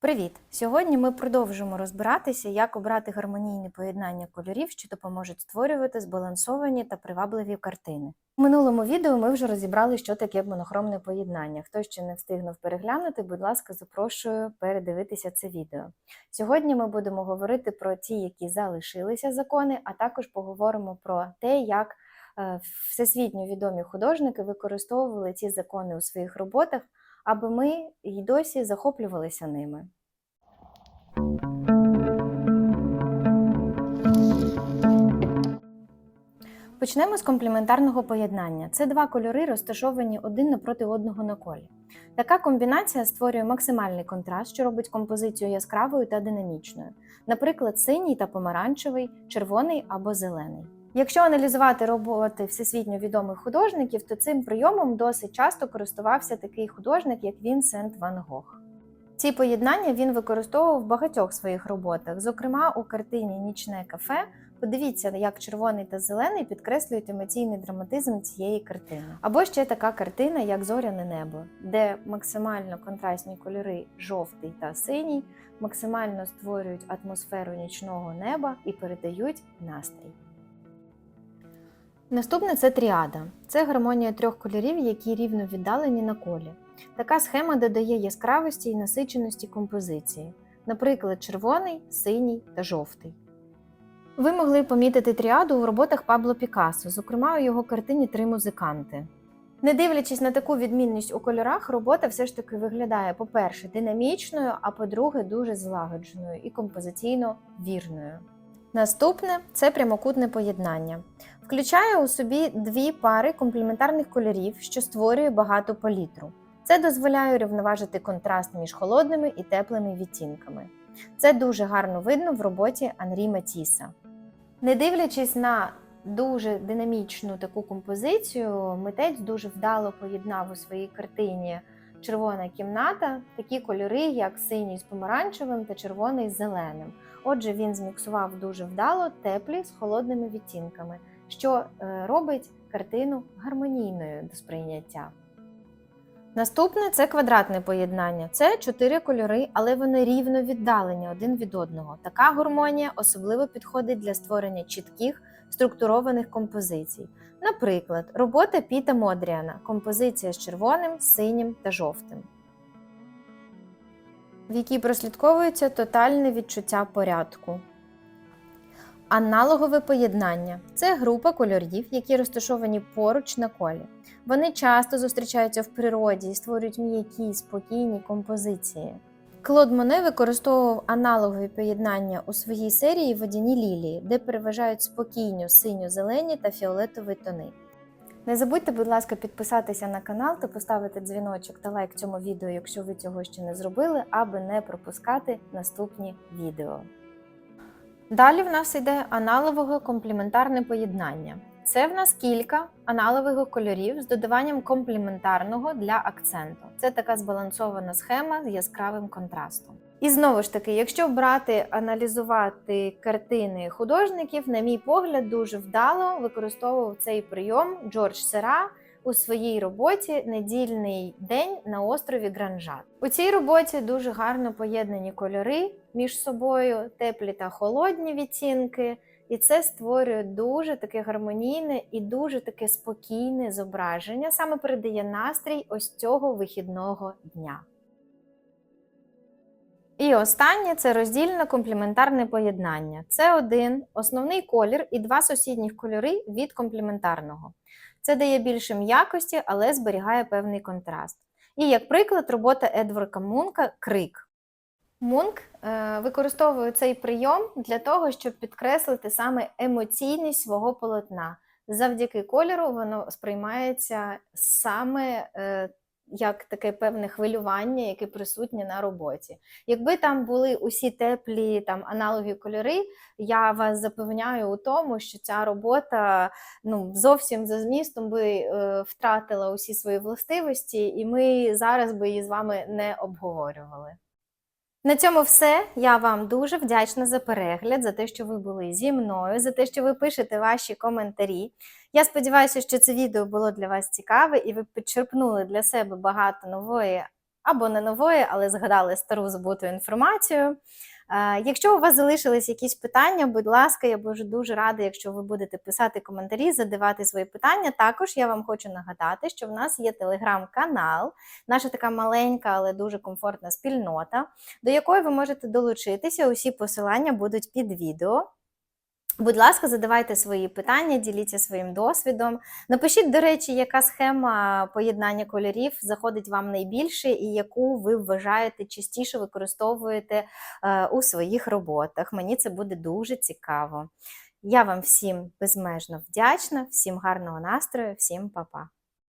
Привіт! Сьогодні ми продовжимо розбиратися, як обрати гармонійне поєднання кольорів, що допоможуть створювати збалансовані та привабливі картини. У минулому відео ми вже розібрали, що таке монохромне поєднання. Хто ще не встигнув переглянути, будь ласка, запрошую передивитися це відео. Сьогодні ми будемо говорити про ті, які залишилися закони, а також поговоримо про те, як е, всесвітньо відомі художники використовували ці закони у своїх роботах аби ми й досі захоплювалися ними. Почнемо з комплементарного поєднання. Це два кольори, розташовані один напроти одного на колі. Така комбінація створює максимальний контраст, що робить композицію яскравою та динамічною, наприклад, синій та помаранчевий, червоний або зелений. Якщо аналізувати роботи всесвітньо відомих художників, то цим прийомом досить часто користувався такий художник, як Вінсент Ван Гог. Ці поєднання він використовував в багатьох своїх роботах, зокрема у картині Нічне кафе. Подивіться, як червоний та зелений підкреслюють емоційний драматизм цієї картини. Або ще така картина, як Зоряне небо, де максимально контрастні кольори жовтий та синій, максимально створюють атмосферу нічного неба і передають настрій. Наступне це тріада. Це гармонія трьох кольорів, які рівно віддалені на колі. Така схема додає яскравості і насиченості композиції, наприклад, червоний, синій та жовтий. Ви могли помітити тріаду у роботах Пабло Пікассо, зокрема у його картині Три музиканти. Не дивлячись на таку відмінність у кольорах, робота все ж таки виглядає, по-перше, динамічною, а по-друге, дуже злагодженою і композиційно вірною. Наступне це прямокутне поєднання. Включає у собі дві пари комплементарних кольорів, що створює багату палітру. Це дозволяє рівноважити контраст між холодними і теплими відтінками. Це дуже гарно видно в роботі Анрі Матіса. Не дивлячись на дуже динамічну таку композицію, митець дуже вдало поєднав у своїй картині червона кімната такі кольори, як синій з помаранчевим та червоний з зеленим. Отже, він зміксував дуже вдало теплі з холодними відтінками що е, робить картину гармонійною до сприйняття. Наступне це квадратне поєднання. Це чотири кольори, але вони рівно віддалені один від одного. Така гармонія особливо підходить для створення чітких структурованих композицій. Наприклад, робота Піта Модріана композиція з червоним, синім та жовтим, в якій прослідковується тотальне відчуття порядку. Аналогове поєднання це група кольорів, які розташовані поруч на колі. Вони часто зустрічаються в природі і створюють м'які, спокійні композиції. Клод Моне використовував аналогові поєднання у своїй серії Водяні лілії, де переважають спокійню синьо-зелені та фіолетові тони. Не забудьте, будь ласка, підписатися на канал та поставити дзвіночок та лайк цьому відео, якщо ви цього ще не зробили, аби не пропускати наступні відео. Далі в нас йде аналогове комплементарне поєднання. Це в нас кілька аналогових кольорів з додаванням комплементарного для акценту. Це така збалансована схема з яскравим контрастом. І знову ж таки, якщо брати, аналізувати картини художників, на мій погляд, дуже вдало використовував цей прийом Джордж Сера у своїй роботі Недільний день на острові Гранжат. У цій роботі дуже гарно поєднані кольори між собою, теплі та холодні відтінки. І це створює дуже таке гармонійне і дуже таке спокійне зображення, саме передає настрій ось цього вихідного дня. І останнє це роздільне комплементарне поєднання. Це один основний колір і два сусідніх кольори від комплементарного. Це дає більше м'якості, але зберігає певний контраст. І як приклад, робота Едварда Мунка Крик. Мунк е, використовує цей прийом для того, щоб підкреслити саме емоційність свого полотна. Завдяки кольору воно сприймається саме е, як таке певне хвилювання, яке присутнє на роботі. Якби там були усі теплі там аналоги кольори, я вас запевняю у тому, що ця робота ну, зовсім за змістом би е, втратила усі свої властивості, і ми зараз би її з вами не обговорювали. На цьому все. Я вам дуже вдячна за перегляд, за те, що ви були зі мною, за те, що ви пишете ваші коментарі. Я сподіваюся, що це відео було для вас цікаве і ви підчерпнули для себе багато нової або не нової, але згадали стару забуту інформацію. Е, Якщо у вас залишились якісь питання, будь ласка, я буду дуже рада, якщо ви будете писати коментарі, задавати свої питання. Також я вам хочу нагадати, що в нас є телеграм-канал, наша така маленька, але дуже комфортна спільнота, до якої ви можете долучитися. Усі посилання будуть під відео. Будь ласка, задавайте свої питання, діліться своїм досвідом. Напишіть, до речі, яка схема поєднання кольорів заходить вам найбільше і яку ви вважаєте частіше використовуєте е, у своїх роботах. Мені це буде дуже цікаво. Я вам всім безмежно вдячна, всім гарного настрою, всім па-па.